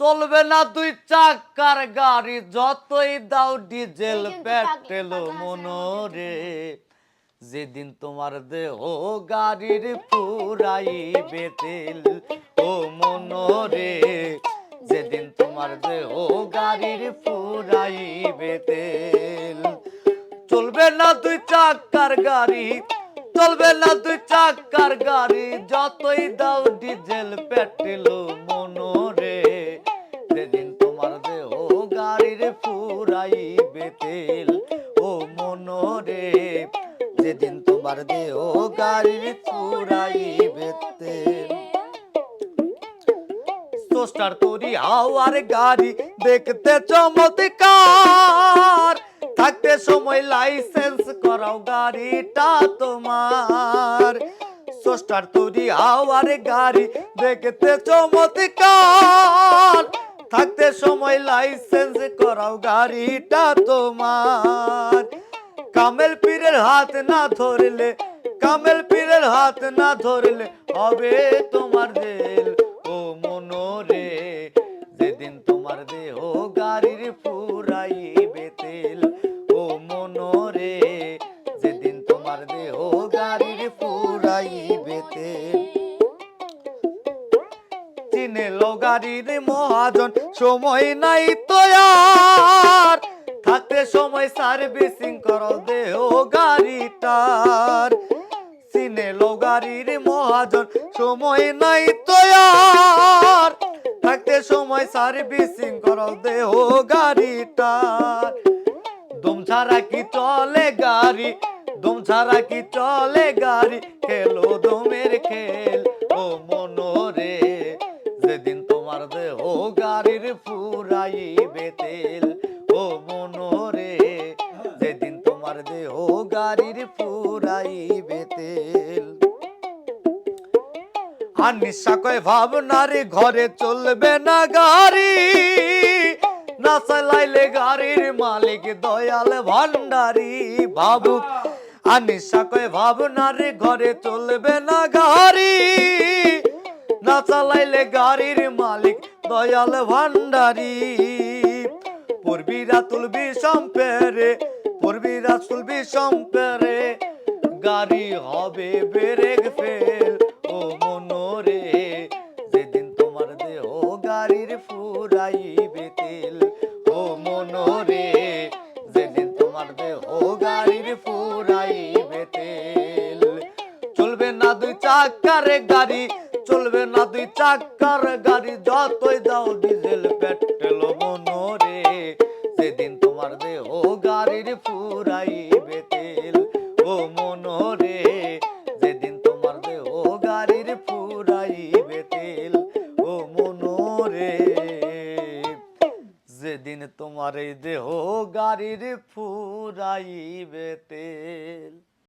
চলবে না দুই চাকার গাড়ি যতই দাও ডিজেল পেট্রোল মনোরে। যেদিন তোমার দেহ গাড়ির পুরাইবে তেল ও মনোরে। যেদিন তোমার দেহ গাড়ির পুরাইবে তেল চলবে না দুই চাকার গাড়ি চলবে না দুই চাকার গাড়ি যতই দাও ডিজেল পেট্রোল গাড়ির ফুরাইবে তেল। ও মনোরে, যেদিন তোমার দেহ গাড়ির ফুরাইবে তেল। স্রষ্টার তৈরি হাওয়ার গাড়ি দেখতে চমৎকার। থাকতে সময় লাইসেন্স করাও গাড়িটা তোমার। স্রষ্টার তৈরি হাওয়ার গাড়ি দেখতে চমৎকার। থাকতে সময় লাইসেন্স করাও গাড়িটা তোমার। কামেল পীরের হাত না ধরলে, কামেল পীরের হাত না ধরলে হবে তোমার দেল ও মনোরে, যেদিন তোমার দেহ গাড়ির ফুরাইবে তেল। ও মনোরে, যেদিন তোমার দেহ গাড়ির ফুরাইবে তেল। চিনে লো গাড়ির মহাজন। সময় নাই তো আর। থাকতে সময় সার্ভিসিং করো দেহ গাড়িটার। চিনে লো গাড়ির মহাজন, সময় নাই তো আর। থাকতে সময় সার্ভিসিং করো দেহ গাড়িটার। দম ছাড়া কি চলে গাড়ি? দম ছাড়া কি চলে গাড়ি? খেলো দমের খেল। গাড়ির ফুরাইবে তেল ও মনোরে, যেদিন তোমার দেহ গাড়ির ফুরাইবে তেল আর নিশা কয় ভাবনার ঘরে চলবে না গাড়ি। না চালাইলে গাড়ির মালিক দয়াল ভান্ডারি ভাবুক। আর নিশা কয় ভাবনার ঘরে চলবে না গাড়ি। না চালাইলে গাড়ির দয়াল ভান্ডারি পূর্বীরা তুলবি সম্পেরে, পূর্বীরা তুলবি সম্পেরে। গাড়ি হবে বেরেক ফেল, ও মনোরে। যেদিন তোমার দেহ গাড়ির ফুরাইবে তেল, ও মনোরে। যেদিন তোমার দেহ গাড়ির ফুরাইবে তেল। চলবে না দুই চাকার গাড়ি চলবে না দুই চাকার গাড়ি, যতই দাও ডিজেল পেট্রোল মনোরে। সেদিন তোমার দেহ গাড়ির ফুরাইবে তেল, ও মনোরে। যেদিন তোমার দেহ গাড়ির ফুরাইবে তেল, ও মনোরে। যেদিন তোমার এই দেহ গাড়ির ফুরাইবে তেল।